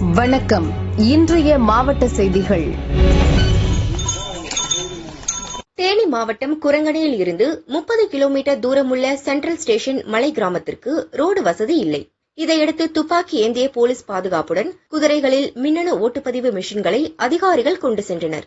வணக்கம். இன்றைய மாவட்ட செய்திகள். தேனி மாவட்டம் குரங்கணியில் இருந்து முப்பது கிலோமீட்டர் தூரமுள்ள சென்ட்ரல் ஸ்டேஷன் மலை கிராமத்திற்கு ரோடு வசதி இல்லை. இதையடுத்து துப்பாக்கி ஏந்திய போலீஸ் பாதுகாப்புடன் குதிரைகளில் மின்னணு ஓட்டுப்பதிவு மிஷின்களை அதிகாரிகள் கொண்டு சென்றனர்.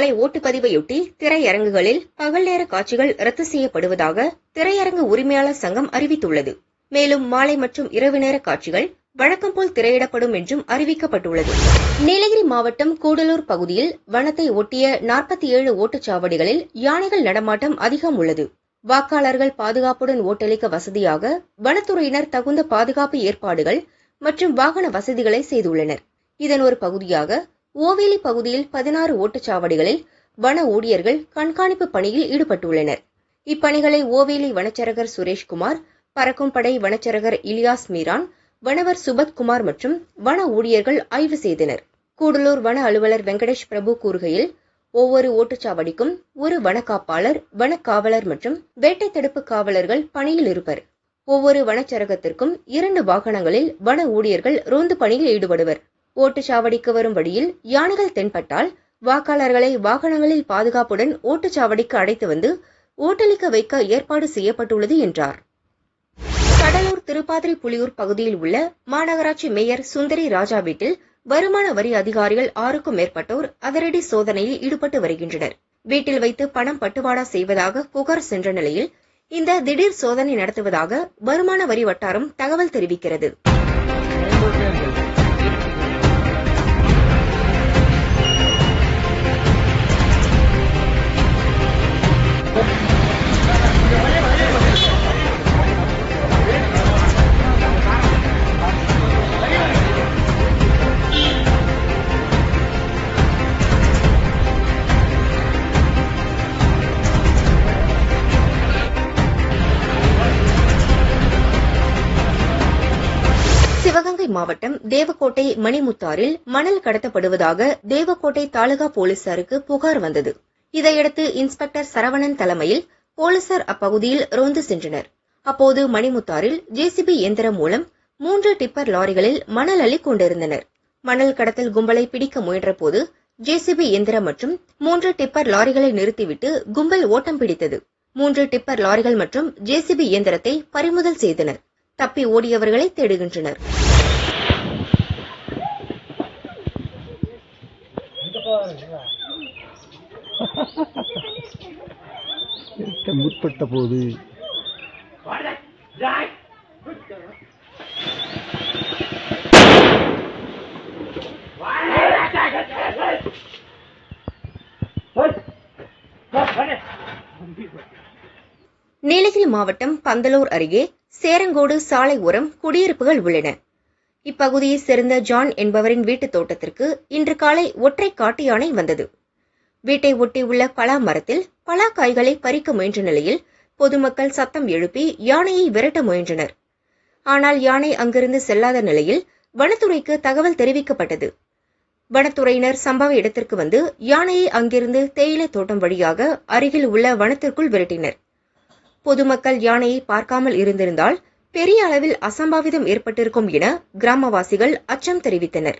தமிழகத்தில் நாளை ஓட்டுப்பதிவையொட்டி திரையரங்குகளில் பகல் நேர காட்சிகள் ரத்து செய்யப்படுவதாக திரையரங்கு உரிமையாளர் சங்கம் அறிவித்துள்ளது. மேலும் மாலை மற்றும் இரவு நேர காட்சிகள் வழக்கம் போல் திரையிடப்படும் என்றும் அறிவிக்கப்பட்டுள்ளது. நீலகிரி மாவட்டம் கூடலூர் பகுதியில் வனத்தை ஒட்டிய நாற்பத்தி ஏழு ஓட்டுச்சாவடிகளில் யானைகள் நடமாட்டம் அதிகம் உள்ளது. வாக்காளர்கள் பாதுகாப்புடன் ஓட்டளிக்க வசதியாக வனத்துறையினர் தகுந்த பாதுகாப்பு ஏற்பாடுகள் மற்றும் வாகன வசதிகளை செய்துள்ளனர். இதன் ஒரு பகுதியாக ஓவேலி பகுதியில் பதினாறு ஓட்டுச்சாவடிகளில் வன ஊழியர்கள் கண்காணிப்பு பணியில் ஈடுபட்டுள்ளனர். இப்பணிகளை ஓவேலி வனச்சரகர் சுரேஷ்குமார் பறக்கும் படை வனச்சரகர் இலியாஸ் மீரான் வனவர் சுபத்குமார் மற்றும் வன ஊழியர்கள் ஆய்வு செய்தனர். கூடலூர் வன அலுவலர் வெங்கடேஷ் பிரபு கூறுகையில் ஒவ்வொரு ஓட்டுச்சாவடிக்கும் ஒரு வனக்காப்பாளர் வனக்காவலர் மற்றும் வேட்டை தடுப்பு காவலர்கள் பணியில் இருப்பர். ஒவ்வொரு வனச்சரகத்திற்கும் இரண்டு வாகனங்களில் வன ஊழியர்கள் ரோந்து பணியில் ஈடுபடுவர். ஓட்டுச்சாவடிக்கு வரும் வழியில் யானைகள் தென்பட்டால் வாக்காளர்களை வாகனங்களில் பாதுகாப்புடன் ஓட்டுச்சாவடிக்கு அழைத்து வந்து ஓட்டளிக்க வைக்க ஏற்பாடு செய்யப்பட்டுள்ளது என்றார். கடலூர் திருப்பாதிரி புலியூர் பகுதியில் உள்ள மாநகராட்சி மேயர் சுந்தரி ராஜா வீட்டில் வருமான வரி அதிகாரிகள் ஆறுக்கும் மேற்பட்டோர் அதிரடி சோதனையில் ஈடுபட்டு வருகின்றனர். வீட்டில் வைத்து பணம் பட்டுவாடா செய்வதாக புகார் சென்ற நிலையில் இந்த திடீர் சோதனை நடத்துவதாக வருமான வரி வட்டாரம் தகவல் தெரிவிக்கிறது. மாவட்டம் தேவக்கோட்டை மணிமுத்தாரில் மணல் கடத்தப்படுவதாக தேவக்கோட்டை தாலுகா போலீசாருக்கு புகார் வந்தது. இதையடுத்து இன்ஸ்பெக்டர் சரவணன் தலைமையில் போலீசார் அப்பகுதியில் ரோந்து சென்றனர். அப்போது மணிமுத்தாரில் ஜேசிபி இயந்திரம் மூலம் மூன்று டிப்பர் லாரிகளில் மணல் அள்ளி கொண்டிருந்தனர். மணல் கடத்தல் கும்பலை பிடிக்க முயன்றபோது ஜேசிபி இயந்திரம் மற்றும் மூன்று டிப்பர் லாரிகளை நிறுத்திவிட்டு கும்பல் ஓட்டம் பிடித்தது. மூன்று டிப்பர் லாரிகள் மற்றும் ஜேசிபி இயந்திரத்தை பறிமுதல் செய்தனர். தப்பி ஓடியவர்களை தேடுகின்றனர். இருக்க முற்பட்ட போது. நீலகிரி மாவட்டம் பந்தலூர் அருகே சேரங்கோடு சாலை ஓரம் குடியிருப்புகள் உள்ளன. இப்பகுதியைச் சேர்ந்த ஜான் என்பவரின் வீட்டுத் தோட்டத்திற்கு இன்று காலை ஒற்றை காட்டு யானை வந்தது. வீட்டை ஒட்டியுள்ள பலா மரத்தில் பலா காய்களை பறிக்க முயன்ற நிலையில் பொதுமக்கள் சத்தம் எழுப்பி யானையை விரட்ட முயன்றனர். ஆனால் யானை அங்கிருந்து செல்லாத நிலையில் வனத்துறைக்கு தகவல் தெரிவிக்கப்பட்டது. வனத்துறையினர் சம்பவ இடத்திற்கு வந்து யானையை அங்கிருந்து தேயிலை தோட்டம் வழியாக அருகில் உள்ள வனத்திற்குள் விரட்டினர். பொதுமக்கள் யானையை பார்க்காமல் இருந்திருந்தால் பெரிய அளவில் அசம்பாவிதம் ஏற்பட்டிருக்கும் என கிராமவாசிகள் அச்சம் தெரிவித்தனர்.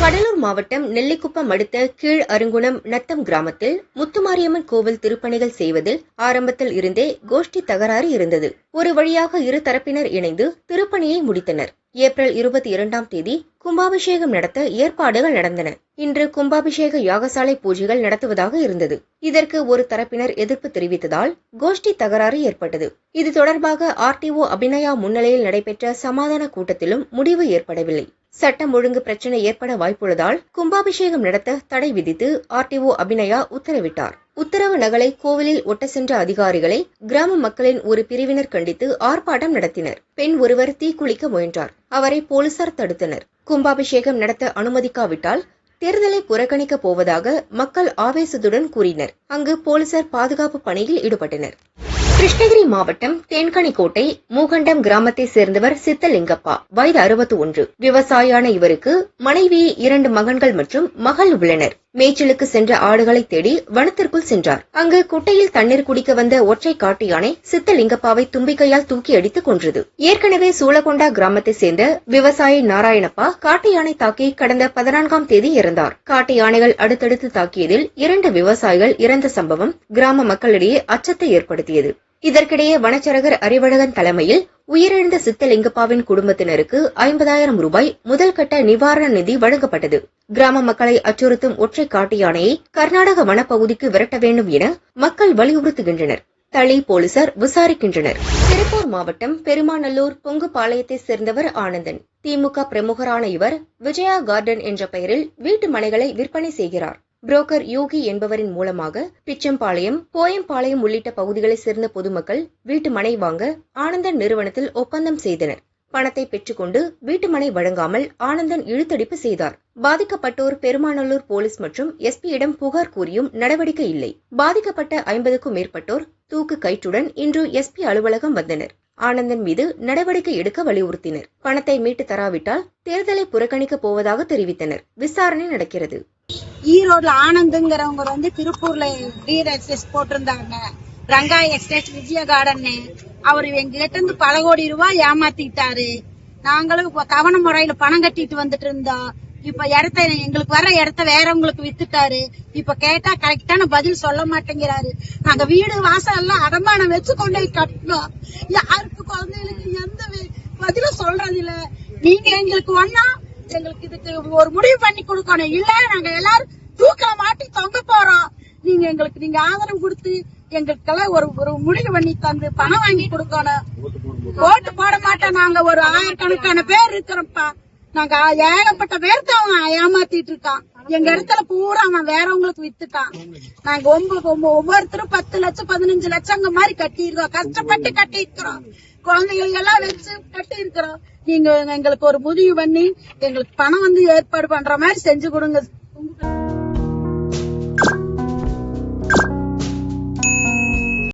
கடலூர் மாவட்டம் நெல்லிக்குப்பம் அடுத்த கீழ் அருங்குணம் நத்தம் கிராமத்தில் முத்துமாரியம்மன் கோவில் திருப்பணிகள் செய்வதில் ஆரம்பத்தில் இருந்தே கோஷ்டி தகராறு இருந்தது. ஒரு வழியாக இரு தரப்பினர் இணைந்து திருப்பணியை முடித்தனர். ஏப்ரல் இருபத்தி இரண்டாம் தேதி கும்பாபிஷேகம் நடத்த ஏற்பாடுகள் நடந்தன. இன்று கும்பாபிஷேக யாகசாலை பூஜைகள் நடத்துவதாக இருந்தது. இதற்கு ஒரு தரப்பினர் எதிர்ப்பு தெரிவித்ததால் கோஷ்டி தகராறு ஏற்பட்டது. இது தொடர்பாக ஆர்டிஓ அபிநயா முன்னிலையில் நடைபெற்ற சமாதான கூட்டத்திலும் முடிவு ஏற்படவில்லை. சட்டம் ஒழுங்கு பிரச்சனை ஏற்பட வாய்ப்புள்ளதால் கும்பாபிஷேகம் நடத்த தடை விதித்து ஆர்டிஓ அபிநயா உத்தரவிட்டார். உத்தரவு நகலை கோவிலில் ஒட்ட சென்ற அதிகாரிகளை கிராம மக்களின் ஒரு பிரிவினர் கண்டித்து ஆர்ப்பாட்டம் நடத்தினர். பெண் ஒருவர் தீக்குளிக்க முயன்றார். அவரை போலீசார் தடுத்தனர். கும்பாபிஷேகம் நடத்த அனுமதிக்காவிட்டால் தேர்தலை புறக்கணிக்கப் போவதாக மக்கள் ஆவேசத்துடன் கூறினர். அங்கு போலீசார் பாதுகாப்பு பணியில் ஈடுபட்டனர். கிருஷ்ணகிரி மாவட்டம் தேன்கனிக்கோட்டை மூகண்டம் கிராமத்தை சேர்ந்தவர் சித்தலிங்கப்பா. வயது அறுபத்தி ஒன்று விவசாயியான இவருக்கு மனைவி இரண்டு மகன்கள் மற்றும் மகள் உள்ளனர். மேய்ச்சலுக்கு சென்ற ஆடுகளை தேடி வனத்திற்குள் சென்றார். அங்கு குட்டையில் தண்ணீர் குடிக்க வந்த ஒற்றை காட்டு யானை சித்தலிங்கப்பாவை தும்பிக்கையால் தூக்கி அடித்து கொன்றது. ஏற்கனவே சூளகொண்டா கிராமத்தை சேர்ந்த விவசாயி நாராயணப்பா காட்டு யானை தாக்கி கடந்த பதினான்காம் தேதி இறந்தார். காட்டு யானைகள் அடுத்தடுத்து தாக்கியதில் இரண்டு விவசாயிகள் இறந்த சம்பவம் கிராம மக்களிடையே அச்சத்தை ஏற்படுத்தியது. இதற்கிடையே வனச்சரகர் அறிவழகன் தலைமையில் உயிரிழந்த சித்தலிங்கப்பாவின் குடும்பத்தினருக்கு ஐம்பதாயிரம் ரூபாய் முதல் கட்ட நிவாரண நிதி வழங்கப்பட்டது. கிராம மக்களை அச்சுறுத்தும் ஒற்றை காட்டு யானையை கர்நாடக வனப்பகுதிக்கு விரட்ட வேண்டும் என மக்கள் வலியுறுத்துகின்றனர். தளி போலீசார் விசாரிக்கின்றனர். திருப்பூர் மாவட்டம் பெருமாநல்லூர் பொங்குபாளையத்தை சேர்ந்தவர் ஆனந்தன். திமுக பிரமுகரான இவர் விஜயா கார்டன் என்ற பெயரில் வீட்டு மனைகளை விற்பனை செய்கிறார். புரோக்கர் யோகி என்பவரின் மூலமாக பிச்சம்பாளையம் கோயம்பாளையம் உள்ளிட்ட பகுதிகளைச் சேர்ந்த பொதுமக்கள் வீட்டு மனை வாங்க ஆனந்தன் நிறுவனத்தில் ஒப்பந்தம் செய்தனர். பணத்தை பெற்றுக்கொண்டு வீட்டுமனை வழங்காமல் ஆனந்தன் இழுத்தடிப்பு செய்தார். பாதிக்கப்பட்டோர் பெருமாநல்லூர் போலீஸ் மற்றும் எஸ்பியிடம் புகார் கூறியும் நடவடிக்கை இல்லை. பாதிக்கப்பட்ட ஐம்பதுக்கும் மேற்பட்டோர் தூக்கு கயிற்றுடன் இன்று எஸ்பி அலுவலகம் வந்தனர். ஆனந்தன் மீது நடவடிக்கை எடுக்க வலியுறுத்தினர். பணத்தை மீட்டு தராவிட்டால் தேர்தலை புறக்கணிக்கப் போவதாக தெரிவித்தனர். விசாரணை நடக்கிறது. ஈரோடுல ஆனந்துங்கிறவங்க வந்து திருப்பூர்ல போட்டிருந்தாங்க. ரங்கா எஸ்டேட் விஜய கார்டன் அவர் எங்ககிட்ட இருந்து பல கோடி ரூபாய் ஏமாத்திட்டாரு. நாங்களும் இப்ப தவண முறையில பணம் கட்டிட்டு வந்துட்டு இருந்தோம். இப்ப இடத்த எங்களுக்கு வர்ற இடத்த வேறவங்களுக்கு வித்துட்டாரு. இப்ப கேட்டா கரெக்டான பதில் சொல்ல மாட்டேங்கிறாரு. நாங்க வீடு வாசல் எல்லாம் அடமானம் வச்சு கொண்டு போய் கட்டணும் யாருக்கு குழந்தைகளுக்கு எந்த பதிலும் சொல்றது இல்ல நீங்க எங்களுக்கு ஒன்னா எங்களுக்கு இதுக்கு ஒரு முடிவு பண்ணி கொடுக்கணும். இல்ல நாங்க எல்லாரும் தூக்க மாட்டி தொங்க போறோம். நீங்க எங்களுக்கு நீங்க ஆதரவு கொடுத்து எங்களுக்கெல்லாம் ஒரு ஒரு முடிவு பண்ணி தந்து பணம் வாங்கி கொடுக்கணும். ஓட்டு போட மாட்டோம். நாங்க ஒரு ஆயிரக்கணக்கான பேர் இருக்கிறோம்ப்பா. நாங்க ஏகப்பட்ட பேர்த்த அவன் ஏமாத்திட்டு இருக்கான். எங்க இடத்துல பூரா அவன் வேறவங்களுக்கு வித்துட்டான். நாங்க ஒன்பது ஒவ்வொருத்தரும் பத்து லட்சம் பதினஞ்சு லட்சங்க மாதிரி கட்டி இருக்கோம் கஷ்டப்பட்டு கட்டி இருக்கிறோம் குழந்தைகள் எல்லாம் வச்சு கட்டி இருக்கிறோம் நீங்க எங்களுக்கு ஒரு முடிவு பண்ணி எங்களுக்கு பணம் வந்து ஏற்பாடு பண்ற மாதிரி செஞ்சு கொடுங்க.